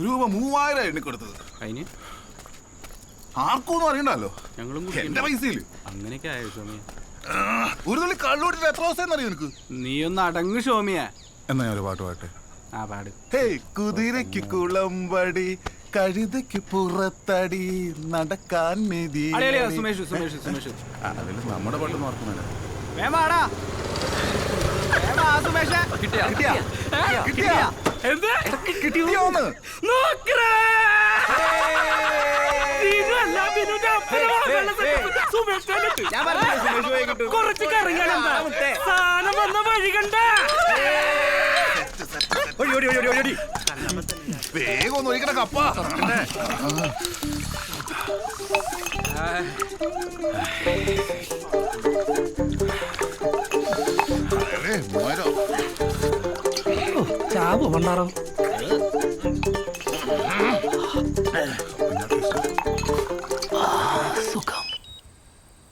രൂപ മൂവായിരം എണ്ണി കൊടുത്തത്. അതിന്? ആർക്കൊന്നും അറിയണ്ടല്ലോ. ഞങ്ങളും എന്റെ കുടിക്കണ്ട. പൈസയിൽ. അങ്ങനെയൊക്കെ ആയോ ഷോമിയ? ഒരു തുള്ളി കള്ളൂട്ടിട്ട് എത്ര ദിവസം അറിയോ നിനക്ക്? നീ ഒന്ന് അടങ്ങ് ഷോമിയ. എന്നാ ഞാൻ ഒരു പാട്ട് പാട്ടെ? ആ പാട്. ഹേയ് കുതിരയ്ക്ക് കുളമ്പടി കഴുതയ്ക്ക് പുറത്തടി നടക്കാൻ മെതി സുമേഷ് സുമേഷ് സുമേഷ്. അതിൽ നമ്മുടെ പാട്ട് നോക്കുന്നില്ല വേമാടാ. വേമാ സുമേഷ്. കിട്ടിയാ? കിട്ടിയാ? എന്ത്? കിട്ടിയോന്ന് നോക്കറേ. കുറച്ച് കറികളെന്താ സാധനം വന്ന വഴി കണ്ട? വേഗം ഒന്ന് ഒഴിക്കണ കപ്പ. അതെ, പണ്ടാറോ സുഖം.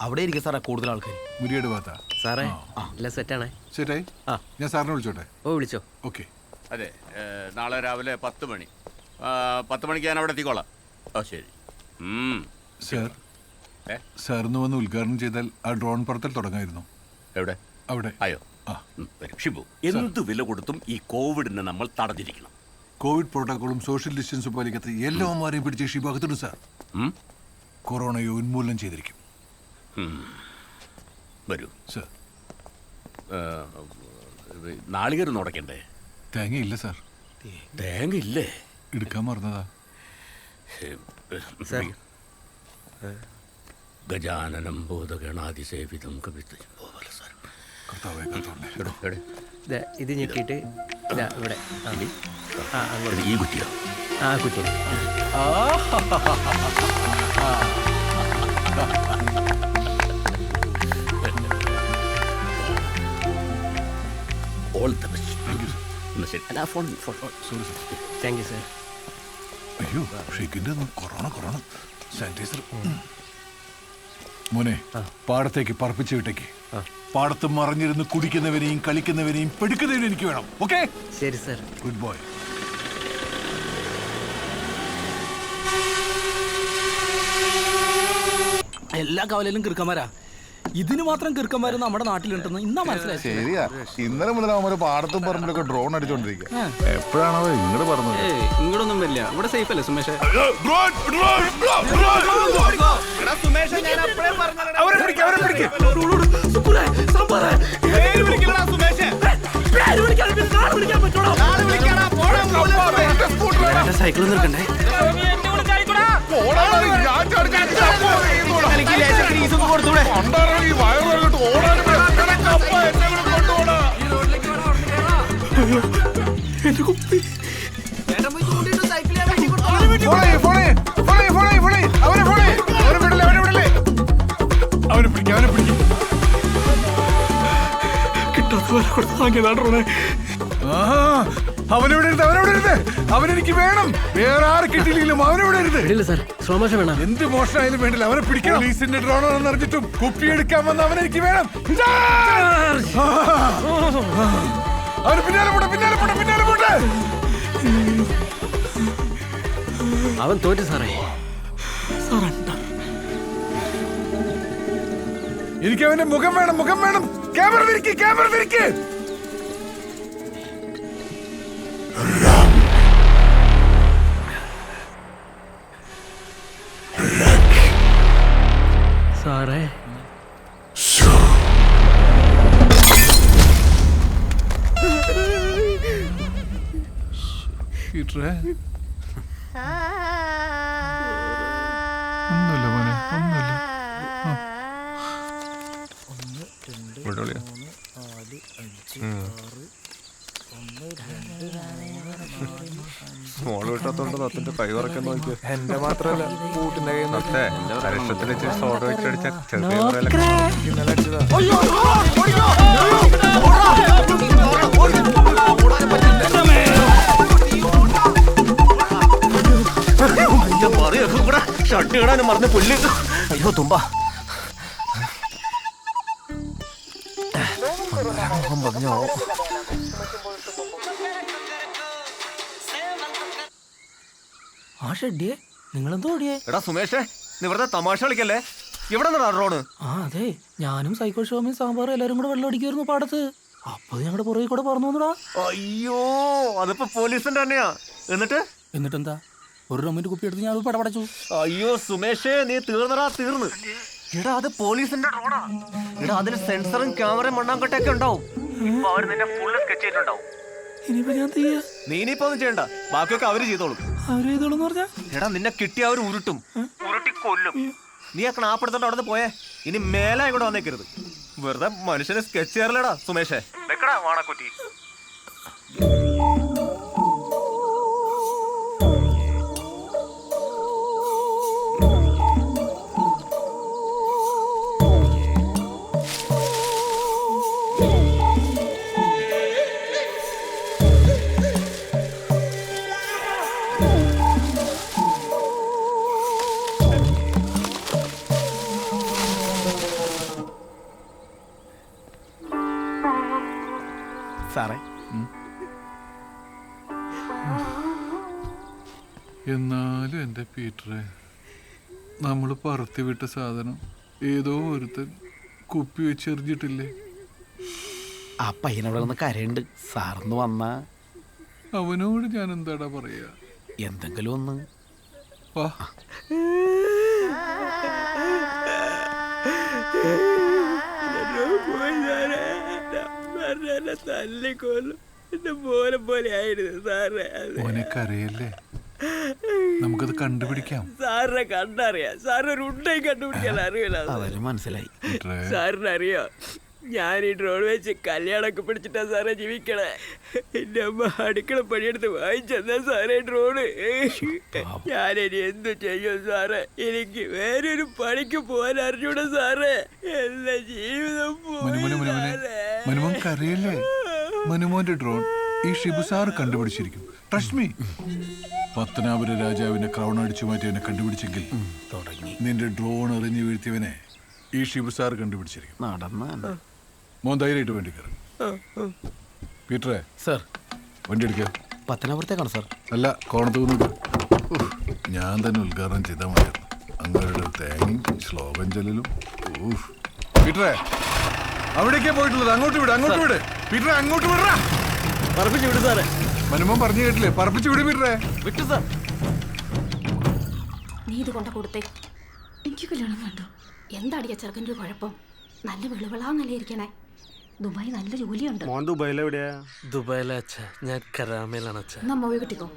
അവിടെ ഇരിക്കും സാറേ കൂടുതൽ ആൾക്കാർ മുരിയുടെ ഭാഗത്താ. സാറേ എല്ലാം സെറ്റാണേ ആ. ഞാൻ സാറിനെ വിളിച്ചോട്ടെ? ഓ വിളിച്ചോ. ഓക്കെ. അതെ നാളെ രാവിലെ പത്ത് മണി. പത്ത് മണിക്ക് ഞാൻ അവിടെ എത്തിക്കോളാം. ഓ ശരി. സാർ? സാറിന് വന്ന് ഉദ്ഘാടനം ചെയ്താൽ ആ ഡ്രോൺ പറത്തൽ തുടങ്ങായിരുന്നു. എവിടെ? അവിടെ. വരൂ. ഷിബു എന്ത് വില കൊടുത്തും ഈ കോവിഡിനെ നമ്മൾ തടഞ്ഞിരിക്കണം. കോവിഡ് പ്രോട്ടോക്കോളും സോഷ്യൽ ഡിസ്റ്റൻസും പാലിക്കാത്ത എല്ലാവന്മാരെയും പിടിച്ച് ഷിബു അകത്തിട്ടു സാർ? കൊറോണയെ ഉന്മൂലനം ചെയ്തിരിക്കും. വരൂ. സാർ. നാളികേരം നുടക്കണ്ടേ തേങ്ങയില്ല സാർ. തേങ്ങ ഇല്ലേ എടുക്കാൻ മറന്നതാ. ഗജാനനം ബോധഗണാതിസേവിതം കവിത പോവല കർത്താവേ ദേ, ഇത് ഞെക്കിയിട്ട് ഇവിടെ. ആ. അങ്ങോട്ട്. ഈ കുട്ടിയോ ആ കുട്ടി all the best phone phone sorry sir thank you sir അയ്യോ ഷെയ്ക്കിന്റെ കൊറോണ കൊറോണ. സാനിറ്റൈസർ മോനെ പാടത്തേക്ക് പറപ്പിച്ചു വിട്ടേക്ക്. പാടത്ത് മറിഞ്ഞിരുന്ന് കുടിക്കുന്നവനെയും കളിക്കുന്നവനെയും പെടുക്കുന്നവനും എനിക്ക് വേണം ഓക്കെ? ശരി സർ. Good boy. എല്ലാ കവലയിലും കിറുക്കന്മാരാ. ഇതിന് മാത്രം കിറുക്കന്മാര് നമ്മുടെ നാട്ടിലുണ്ടെന്ന് ഇന്നാ മനസ്സിലായി ശരിയാ. ഇന്നലെ മുതൽ അവന്മാര് പാടത്തും പറമ്പിലൊക്കെ ഡ്രോൺ അടിച്ചോണ്ടിരിക്കുക എപ്പോഴാണോ ഇങ്ങോട്ട് പറഞ്ഞത്? ഇങ്ങോട്ടൊന്നും വരില്ല. ഇവിടെ സേഫ് അല്ലേ സുമേഷ്? സൈക്കിൾ നിർക്കണ്ടേ അവനെ പിടിക്കാം അവനെ പിടിക്കും. അവനെവിടെ ഇരുന്ന് അവനെവിടെ ഇരുന്ന് അവനെനിക്ക് വേണം. വേറെ ആര് കിട്ടിയില്ലെങ്കിലും അവനെവിടെ ഇരുന്ന് ഇല്ല സാർ സ്ലോ വേണം. എന്ത് മോഷണമായാലും വേണ്ടില്ല. അവനെ പിടിക്കണം. പോലീസിന്റെ ഡ്രോൺ ആണെന്ന് അറിഞ്ഞിട്ടും കുപ്പി എടുക്കാൻ വന്ന അവനെനിക്ക് വേണം. അവന് പിന്നാലെ പോട്ടെ പിന്നാലെ പോട്ടെ പിന്നാലെ പോട്ടെ. അവൻ തോറ്റു സാറേ. എനിക്ക് അവന്റെ മുഖം വേണം മുഖം വേണം. ക്യാമറ തിരിക്ക് ക്യാമറ തിരിക്ക് നത്തിന്റെ കൈ ഉറക്കാൻ നോക്കിയ എന്റെ മാത്രല്ല കൂട്ടിന്റെ കൈ നോക്കേ അരിഷ്ടത്തിൽ വെച്ച് സോഡ വെച്ചടിച്ച ചെറിയ ഇന്നലെ അടിച്ചതാ ഷർട്ട് ഇടാനും മറന്ന് പുല്ല് അയ്യോ തുമ്പ ആ ഷെഡിയെ നിങ്ങളെന്തോ ഓടിയേ? എടാ സുമേഷേ നീ വെറുതെ തമാശ കളിക്കല്ലേ? ഇവിടെ നിന്നാ ഡ്രോണ്? ആ അതെ ഞാനും സൈക്കോ ഷോമിയും സാമ്പാറും എല്ലാരും കൂടെ വെള്ളം അടിക്കുമായിരുന്നു പാടത്ത്. അപ്പൊ ഞങ്ങളുടെ പുറകെ കൂടെ പറഞ്ഞു വന്നടാ. അയ്യോ അതിപ്പോ പോലീസിന്റെ തന്നെയാ എന്നിട്ട്? എന്നിട്ടെന്താ? ഒരു റമ്മിന്റെ കുപ്പി എടുത്ത് ഞാൻ അത് പടപടച്ചു. അയ്യോ സുമേഷേ നീ തീർന്നടാ തീർന്ന്. എടാ അത് പോലീസിന്റെ ഡ്രോണാ. എടാ അതിന് സെൻസറും ക്യാമറയും മണ്ണാങ്കട്ടൊക്കെ ഉണ്ടാവും. ഇപ്പൊ അവർ നിന്നെ ഫുള്ള് സ്കെച്ച് ചെയ്തിട്ടുണ്ടാവും. ഇനിയിപ്പോ ഞാൻ തീയ നീ ഇനിയിപ്പോ ഒന്നും ചെയ്യണ്ട. ബാക്കിയൊക്കെ അവർ ചെയ്തോളും. അവർ പറഞ്ഞാ? എടാ നിന്നെ കിട്ടി അവർ ഉരുട്ടും. ഉരുട്ടി കൊല്ലും. നീ ആ ക്ലാപ്പെടുത്തോണ്ട് അവിടെ പോയേ. ഇനി മേലെ ഇവിടെ വന്നേക്കരുത്. വെറുതെ മനുഷ്യനെ സ്കെച്ച് ചെയ്യാറില്ലടാ സുമേഷേ. വെക്കടാ വാണക്കുറ്റി. എന്നാലും എന്റെ പീറ്ററെ നമ്മൾ പറത്തി വിട്ട സാധനം ഏതോ ഒരുത്തൻ കുപ്പി വെച്ചെറിഞ്ഞിട്ടില്ലേ ആ പയ്യനവിടെ നിന്ന് കരയുണ്ട് സാർന്ന് വന്ന. അവനോട് ഞാൻ എന്താടാ പറയാ? എന്തെങ്കിലും ഒന്ന്. വാ. തല്ലിക്കൊല്ലും എന്റെ പോലെ പോലെ ആയിരുന്നു സാറേ. അത് കരയല്ലേ? നമുക്കത് കണ്ടുപിടിക്കാം. സാറിനെ കണ്ടറിയാം. സാറിനൊരു ഒരു ഉണ്ടയും കണ്ടുപിടിക്കാൻ അറിയില്ല. അവർ മനസ്സിലായി. സാറിനറിയോ? സാറിന് അറിയോ ഞാൻ ഈ ഡ്രോൺ വെച്ച് കല്യാണമൊക്കെ പിടിച്ചിട്ടാ സാറേ ജീവിക്കണേ. എന്റെ അമ്മ അടുക്കള പണിയെടുത്ത് വാങ്ങിച്ചെന്നാ സാറേ ഡ്രോണ് ഞാൻ ഇനി എന്തു ചെയ്യും സാറേ? എനിക്ക് വേറൊരു പണിക്ക് പോകാൻ അറിഞ്ഞൂടെ സാറേ. എന്റെ ജീവിതം അറിയില്ലേ പോയി മനുമോന്റെ ഡ്രോൺ ഈ ഷിബു സാറ് കണ്ടുപിടിച്ചിരിക്കും. ട്രസ്റ്റ് മീ പത്തനാപുര രാജാവിന്റെ ക്രൗൺ അടിച്ചു മാറ്റിയവനെ കണ്ടുപിടിച്ചെങ്കിൽ തുടങ്ങി. നിന്റെ ഡ്രോൺ എറിഞ്ഞു വീഴ്ത്തിയവനെ ഈ ഷിബുസാർ കണ്ടുപിടിച്ചിരിക്കും. നടന്ന മോൻ ധൈര്യമായിട്ട് വേണ്ടി കയറും. പീറ്ററെ സർ വണ്ടി എടുക്കുക പത്തനാപുരത്തേക്കാണ് സർ അല്ല കോണത്ത് നിന്നിട്ട് ഞാൻ തന്നെ ഉദ്ഘാടനം ചെയ്താൽ മതിയായിരുന്നു. അങ്ങനെ തേങ്ങയും ശ്ലോകം ചൊല്ലലും. ഊഹ്. പീറ്ററെ അവിടേക്കേ പോയിട്ടുള്ളത്. അങ്ങോട്ട് വിട് അങ്ങോട്ട് വിട്. പീറ്ററെ അങ്ങോട്ട് വിടറാ. പറഞ്ഞു വിട് സാറേ മനുമോൻ പറഞ്ഞു കേട്ടില്ലേ? പറപ്പിച്ചു വിടും വിട്ടു സർ. നീ ഇത് കൊണ്ട കൊടുത്തേ. എനിക്ക് കല്യാണം വേണ്ട? എന്താടിയ ചെറുക്കന്റെ ഒരു കുഴപ്പം? നല്ല വെളുവിളാന്നല്ലേ ഇരിക്കണേ ദുബായി നല്ല ജോലിയുണ്ട്. മോൻ ദുബായിൽ എവിടെയാ? ദുബായിലെ അച്ഛ. ഞാൻ കരാമയിലാണ് അച്ഛ. എന്നാ മോയെ കിട്ടിക്കോ?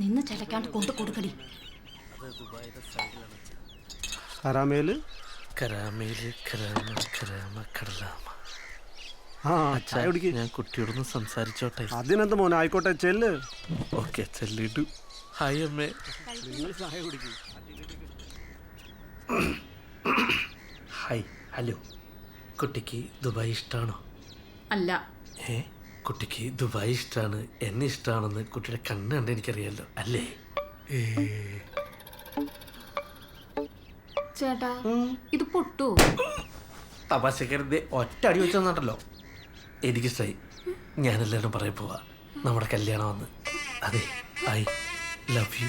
നിന്ന് ചിലക്കാണ്ട് കൊണ്ട് കൊടുക്കടി. കരാമയിൽ കരാമയിൽ കരാമ കരാമ കട അച്ഛാ ഞാൻ കുട്ടിയോടൊന്ന് സംസാരിച്ചോട്ടെ. അതിനെന്ത് മോനെ ആയിക്കോട്ടെ ചെല്ല്. ഓക്കെ ചെല്ലിട്ടു. ഹായ് അമ്മേ. Hi hello. കുട്ടിക്ക് ദുബായ് ഇഷ്ടമാണോ അല്ല. ഏ കുട്ടിക്ക് ദുബായ് ഇഷ്ടമാണ് എന്നെ ഇഷ്ടമാണെന്ന് കുട്ടിയുടെ കണ്ണ് കണ്ട് എനിക്കറിയാലോ അല്ലേ? ചേട്ടാ ഇത് പൊട്ടു? തപാശക്കരുത് ഒറ്റ അടി വെച്ചോ എനിക്കിഷ്ടായി ഞാനെല്ലാവരും പറയാൻ പോവാ. നമ്മുടെ കല്യാണം വന്ന്. അതെ ഐ ലവ് യു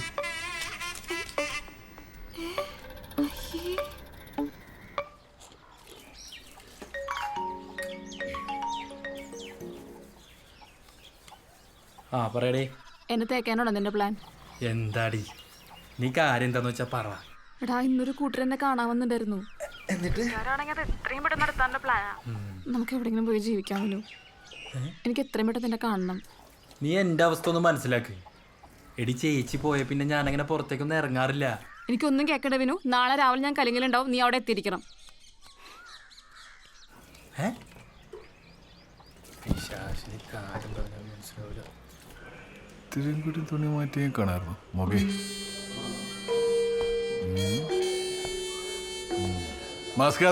ആ പറയടേ. എന്നെ തേക്കാനാണോ നിന്റെ പ്ലാൻ എന്താടി? നീ കാര്യം എന്താന്ന് വെച്ചാ പറ. എടാ ഇന്നൊരു കൂട്ടർ കാണാൻ കാണാമെന്നുണ്ടായിരുന്നു എന്നിട്ട്? നമുക്ക് എവിടെയെങ്കിലും പോയി ജീവിക്കാമല്ലോ. എനിക്ക് എത്രയും പെട്ടെന്ന് നിന്നെ കാണണം. നീ എന്റെ അവസ്ഥ ഒന്ന് മനസ്സിലാക്ക്. എടി ചേച്ചി പോയ പിന്നെ ഞാൻ അങ്ങനെ പുറത്തേക്കൊന്നും ഇറങ്ങാറില്ല. എനിക്കൊന്നും കേൾക്കണ്ട വിനു. നാളെ രാവിലെ ഞാൻ കലിങ്ങലുണ്ടാവും. നീ അവിടെ എത്തിയിരിക്കണം. ഏ? ഇത്തിരിയും കൂടി തുണി മാറ്റി കാണാറുന്നു മൊബൈൽ മാസ്ക്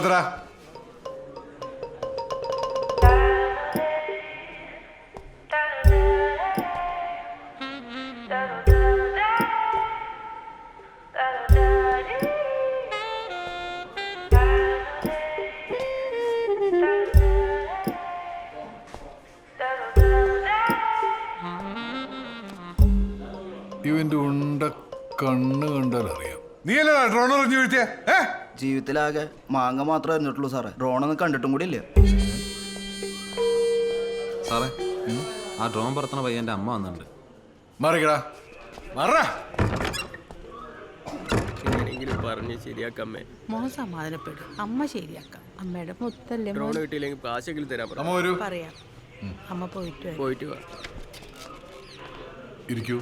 ഇവന്റെ ഉണ്ട കണ്ണ് കണ്ടാൽ അറിയാം നീ അല്ലേ ഡ്രോൺ എറിഞ്ഞു വീഴ്ത്തിയ? ഏ? ജീവിതത്തിലാകെ മാങ്ങ മാത്രമേ അറിഞ്ഞിട്ടുള്ളൂ സാറേ. ഡ്രോണൊന്നും കണ്ടിട്ടും കൂടി ഇല്ല. സാറേ ആ ഡ്രോൺ പറത്തണ പയ്യന്റെ അമ്മ വന്നിട്ടുണ്ട്. മറിക്കടാ. മറ. എങ്ങനെയെങ്കിലും പറഞ്ഞ് ശരിയാക്കമ്മേ മോൻ സമാധാനപ്പെടും. അമ്മ ശരിയാക്കാം. അമ്മയുടെ മുത്തല്ലേ ഡ്രോൺ കിട്ടിയില്ലെങ്കിൽ കാശെങ്കിലും തരാൻ പറ. അമ്മ വരൂ. പറയാം. അമ്മ പോയിട്ട്. പോയിട്ട് വാ. ഇരിക്കൂ.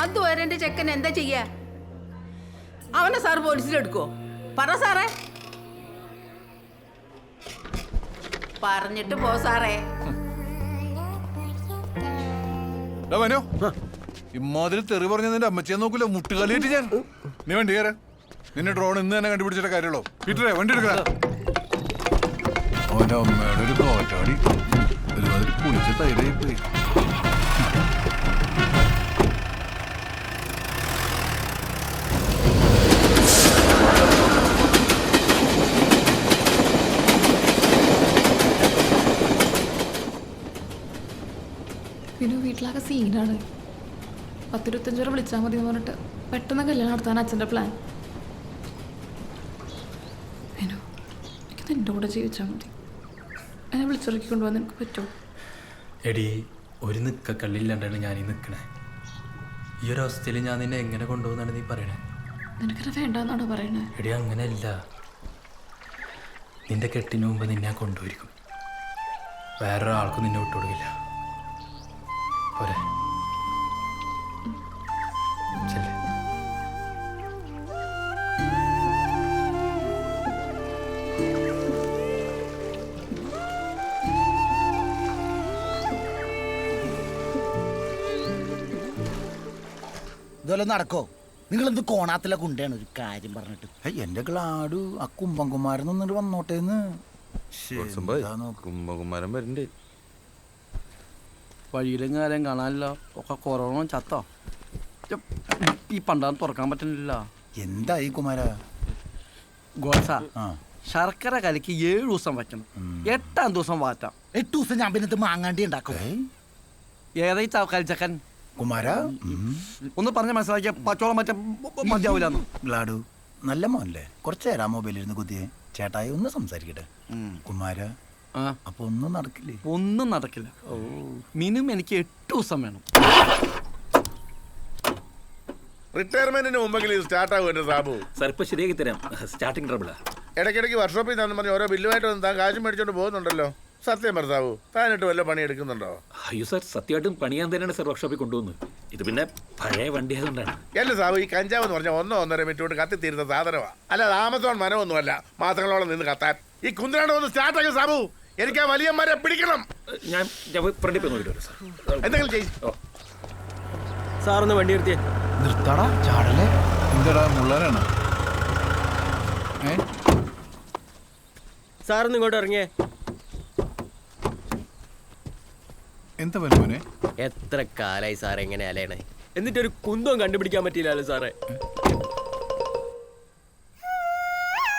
അതുവരെ എന്റെ ചെക്കൻ എന്താ ചെയ്യാ? അവനെ സാർ പോലീസിലെടുക്കോ പറ സാറേ. പറഞ്ഞിട്ട് പോ സാറേ. ഇമ്മാതിരി തെറി പറഞ്ഞ നിന്റെ അമ്മച്ചിയെ നോക്കില്ല മുട്ടുകാലിയിട്ട് ഞാൻ. നീ വണ്ടി കയറ. നിന്നെ ഡ്രോൺ ഇന്ന് തന്നെ കണ്ടുപിടിച്ചിട്ട് കാര്യമുള്ളൂ. പീറ്ററെ വണ്ടി എടുക്കടാ. അവന്റെ അമ്മയുടെ ഒരു കോറ്റാടി. ഒരുമാതിരി പുളിച്ച തൈരായി പോയി സീനാണ് പത്തിരുപത്തഞ്ചോടെ വിളിച്ചാൽ മതി എന്ന് പറഞ്ഞിട്ട് പെട്ടെന്ന് കല്യാണം നടത്താൻ അച്ഛന്റെ പ്ലാൻ വിനു എനിക്ക് നിന്റെ കൂടെ ജീവിച്ചാൽ മതി. എന്നെ വിളിച്ചിറക്കി കൊണ്ടുപോകാൻ നിനക്ക് പറ്റുമോ? എടി ഒരു നിക്ക കള്ളില്ലാണ്ടാണ് ഞാൻ ഈ നിൽക്കണേ ഈ ഒരു അവസ്ഥയിൽ ഞാൻ നിന്നെ എങ്ങനെ കൊണ്ടുപോകുന്നാണ് നീ പറയണേ? നിനക്കത് വേണ്ടെന്നാണോ പറയണേ? എടി അങ്ങനെയല്ല. നിന്റെ കെട്ടിന് മുമ്പ് നിന്നെ ഞാൻ കൊണ്ടുപോയിരിക്കും. വേറൊരാൾക്കും നിന്നെ വിട്ടുകൊടുക്കില്ല. പോരെ. ഇതുപോലെ നടക്കോ? നിങ്ങൾ എന്ത് കോണാത്തിലെ കുണ്ടയാണ് ഒരു കാര്യം പറഞ്ഞിട്ട്. എന്റെ ക്ലാഡു ആ കുമ്പംകുമാരൻ നിന്നിട്ട് വന്നോട്ടേന്ന് കുംഭകുമാരൻ വരണ്ടേ വഴിയിലും കാര്യം കാണാനില്ല. ഒക്കെ കൊറോണ ചത്തോ? ഈ പണ്ടാന്ന് തുറക്കാൻ പറ്റുന്നില്ല. ഈ കുമാര? ഗോസ ശർക്കര കലക്ക് ഏഴ് ദിവസം വയ്ക്കണം. എട്ടാം ദിവസം വാറ്റാം. എട്ട് ദിവസം ഞാൻ പിന്നെ മാങ്ങാണ്ടി ഉണ്ടാക്കും. ഏതായി ചക്കൻ? കുമാര? ഒന്ന് പറഞ്ഞ മനസ്സിലാക്കിയ പച്ചോളം മറ്റേ മതിയാവില്ലെന്ന് ലാഡു നല്ല മോനല്ലേ? കുറച്ച് നേരം മൊബൈലിൽ ഇരുന്ന് കുത്തിയേ. ചേട്ടായി ഒന്ന് സംസാരിക്കട്ടെ. കുമാര അപ്പൊ ഒന്നും നടക്കില്ലേ? ഒന്നും നടക്കില്ല. മിനിമം എനിക്ക് എട്ട് ദിവസം വേണം. റിട്ടയർമെന്റിന് മുമ്പെങ്കിലും സ്റ്റാർട്ട് ആകും എന്റെ സാബു. സാർ ഇപ്പൊ ശരിയാക്കി തരാം. സ്റ്റാർട്ടിംഗ് ട്രബിളാ ഇടയ്ക്കിടയ്ക്ക് വർക്ക്ഷോപ്പിൽ നിന്ന് പറഞ്ഞ് ഓരോ ബില്ലുമായിട്ട് വന്ന് താൻ കാശും മേടിച്ചോണ്ട് പോകുന്നുണ്ടല്ലോ. സത്യം ഭർത്താവ് സാബു താനിട്ട് വല്ല പണി എടുക്കുന്നുണ്ടോ അയ്യോ സാർ സത്യമായിട്ടും പണിയാൻ തന്നെയാണ് സാർ വർക്ക്ഷോപ്പിൽ കൊണ്ടുവന്നത് ഇത് പിന്നെ പഴയ വണ്ടി ആയതുകൊണ്ടാണ്. അല്ല സാബു ഈ കഞ്ചാവ് എന്ന് പറഞ്ഞാൽ ഒന്നോ ഒന്നര മിനിറ്റ് കൊണ്ട് കത്തിത്തീരുന്ന സാധനമാണ് അല്ലാതെ ആമസോൺ മരമൊന്നുമല്ല മാസങ്ങളോളം നിന്ന് കത്താൻ. ഈ കുന്തിരാണ്ട് ഒന്ന് സ്റ്റാർട്ട് ആക്കും സാബു എനിക്ക് ആ വലിയ മരം പിടിക്കണം ഞാൻ ഞാൻ ഫ്രണ്ടിൽ പോയി നോക്കിയിട്ട് വരാം സാർ. എന്തെങ്കിലും ചെയ്യും. സാറൊന്ന് വണ്ടി നിർത്തിയേ. നിർത്താടാ ചാടല്ലേ? എന്താടാ മുള്ളാനാണ്? സാറൊന്ന് ഇങ്ങോട്ട് ഇറങ്ങിയേ. എന്താ മോനെ? എത്ര കാലായി സാർ എങ്ങനെ അലയണേ. എന്നിട്ടൊരു കുന്തവും കണ്ടുപിടിക്കാൻ പറ്റിയില്ലല്ലോ സാറേ.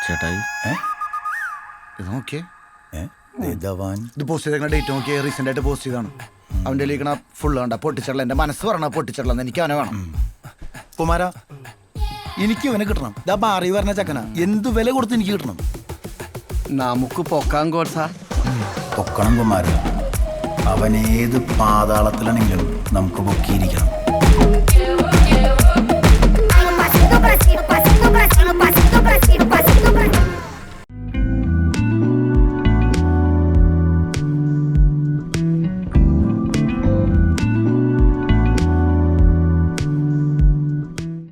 ചേട്ടായി. ഇത് നോക്കിയേ. ഇത് പോസ്റ്റ് ചെയ്തേക്കണ ഡേറ്റ് നോക്കിയേ. റീസെന്റ് ആയിട്ട് പോസ്റ്റ് ചെയ്താണ് അവന്റെ ലീക്കണ ഫുള്ള് കണ്ട പൊട്ടിച്ചള്ള എന്റെ മനസ്സ് പറഞ്ഞ പൊട്ടിച്ചള്ള എനിക്ക് അവനെ വേണം. കുമാര എനിക്ക് ഇവനെ കിട്ടണം. ഇതാ ബാറി പറഞ്ഞ ചക്കന. എന്ത് വില കൊടുത്ത് എനിക്ക് കിട്ടണം? നമുക്ക് പൊക്കാൻ കോർസ പൊക്കണം കുമാര. അവൻ ഏത് പാതാളത്തിലാണെങ്കിലും നമുക്ക് പൊക്കിയിരിക്കണം